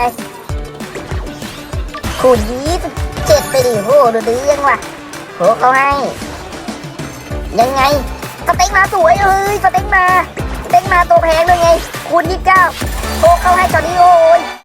ไปคูณยี่สิบเจ็ดไปดิโหดูดียังวะโหเขาให้ ยังไง สเต็กมาสวยเอ้ยสเต็กมา สเต็กมาตัวแพงด้วยไงคูณยี่สิบเก้าโหเขาให้ตอนนี้โอ้ย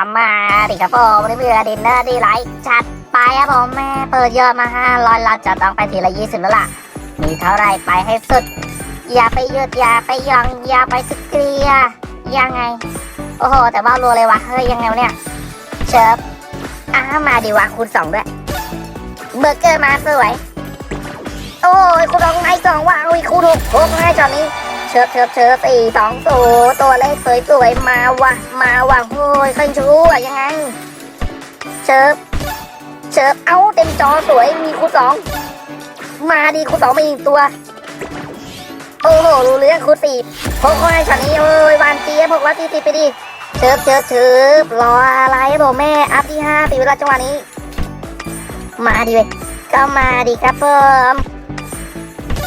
ามาดิครับผมวันนี้เบื่อดินเนอร์ดีไลท์จัดไปครับผมแม่เปิดเยอดมาห้าร้อยเราจะต้องไปทีละยี่สิบแล้วล่ะ มีเท่าไรไปให้สุด อย่าไปยืดอย่าไปยองอย่าไปสเกลียยังไง โอ้โห แต่ว่ารัวเลยวะเฮ้ยยังไงเนี่ยเชิฟอ้ามาดีวะคูณสองด้วยเบอร์เกอร์มาสวย โอ้ยคูณสองให้สองว่ะอุ้ยคูณหกหกให้จอนี้ เชิบเชิบเชิบสี่สองศูนย์ตัวเลขสวยสวยๆมาว่ะมาว่ะโอ้ยขึ้นชูอะยังไง เชิบเชิบเอ้าเต็มจอสวยมีคูสองมาดีคูสองมาอีกตัว โอ้โหรู้เรื่องคูสี่พกเข้าให้ช็อตนี้โอ้ยวานเจี๊ยพกร้อยสี่สิบไปดิเชิบเชิบเชิบรออะไรผมแม่อัพที่ห้าตีเวลาจังหวะนี้ มาดิเว้ยก็มาดิครับผม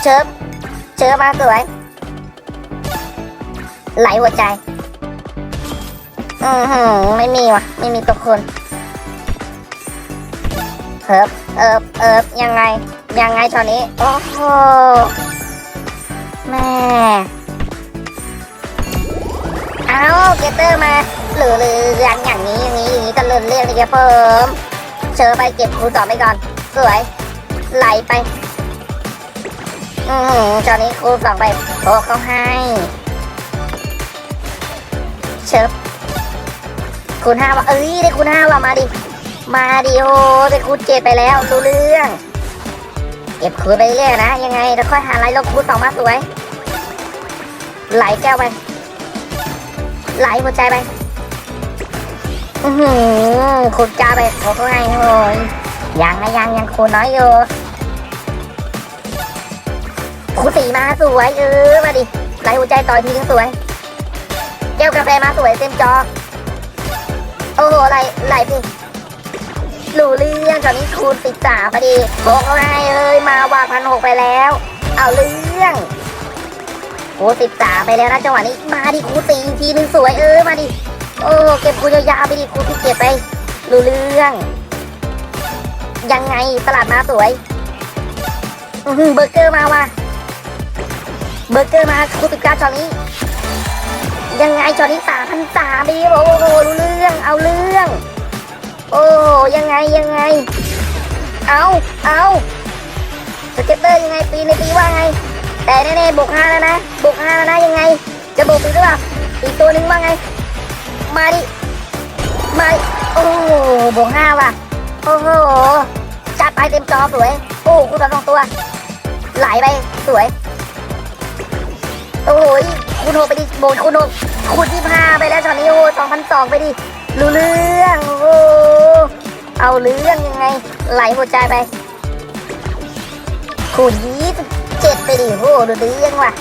เชิบเชิบมาสวย ไหลหัวใจ อือหือไม่มีว่ะไม่มีตัวคนเอิบเอิบเอิบยังไง ยังไงตอนนี้ โอ้โห แม่ เอาเกเตอร์มาหรือหรืออย่างอย่างนี้อย่างนี้อย่างนี้ก็เลื่อนเรียกเลยครับเพิ่มเชิญไปเก็บครูต่อไปก่อน สวย ไหลไป อือหือตอนนี้ครูสองไปโอ้เขาให้ เชิบคูณห้าว่ะเอ้ยได้คูณห้าว่ะมาดิ มาดิโอได้คูณเจ็ดไปแล้วรู้เรื่อง เก็บคูณไปเรื่อยนะ ยังไงแล้วค่อยหาไลน์ลบคูณสองมาสวย ไหลแก้วไป ไหลหัวใจไป อือหือคูณเก้าไปโอ้เขาให้โอ้ยยังนะยังยังคูณน้อยอยู่คูณสี่มาสวยเออมาดิไหลหัวใจต่อยทีนึงสวย ก้วกาแฟมาสวยเต็มจอ โอ้โหไหลไหลพี่รู้เรื่องตอนนี้คูณติดสามพอดีบอกเขาให้เอ้ยมาว่าพันหกไปแล้ว เอาเรื่องคูณติดสามไปแล้วนะจังหวะนี้มาดิคูณสี่อีกทีนึงสวยเออมาดิโอ้เก็บคูณยาวๆไปดิคูณที่เก็บไปรู้เรื่อง ยังไงตลาดมาสวยเบอร์เกอร์มาว่ะเบอร์เกอร์มาคูณติดเก้าตอนนี้ ยังไงจอนี้สามพันสามดีโอ้โหรู้เรื่องเอาเรื่อง โอ้ยังไงยังไง เอาเอาสเก็ตเตอร์ยังไงปีในปีว่าไง แต่แน่ๆบวกห้าแล้วนะบวกห้าแล้วนะยังไง จะบวกอีกหรือเปล่าอีกตัวหนึ่งว่าไง มาดิมาดิโอ้บวกห้าว่ะโอ้โหจัดไปเต็มจอสวยโอ้คุณสองตัว ไหลไปสวย โอ้ยคุณโหไปดิโบนคุณโหคุณที่พาไปแล้วตอนนี้โอ้สองพันสองไปดิรู้เรื่องโอ้โหเอาเรื่องยังไง ไหลหัวใจไป คูณยี่สิบเจ็ดไปดิโอ้ดูดียังว่ะ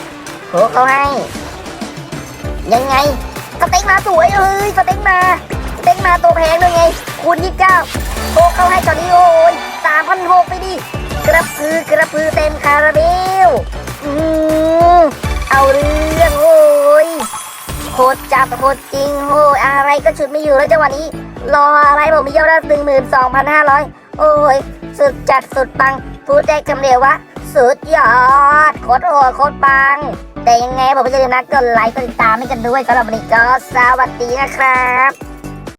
โหเขาให้ ยังไงสเต็กมาสวยเอ้ยสเต็กมาสเต็กมาตัวแพงด้วยไง คูณยี่สิบเก้าโอ้เขาให้ตอนนี้โอ้ยสามพันหกไปดิกระพือกระพือเต็มคาราเบล โคตรจับโคตรจริงโอ้ยอะไรก็ชุดไม่อยู่แล้วจังหวะนี้ รออะไรผมมียอดละหนึ่งหมื่นสองพันห้าร้อยโอ้ยสุดจัดสุดปัง พูดได้คำเดียวว่าสุดยอดโคตรโอ้โคตรปัง แต่ยังไงผมจะลืมนะกดไลค์กดติดตามให้กันด้วยสำหรับวันนี้ก็สวัสดีนะครับ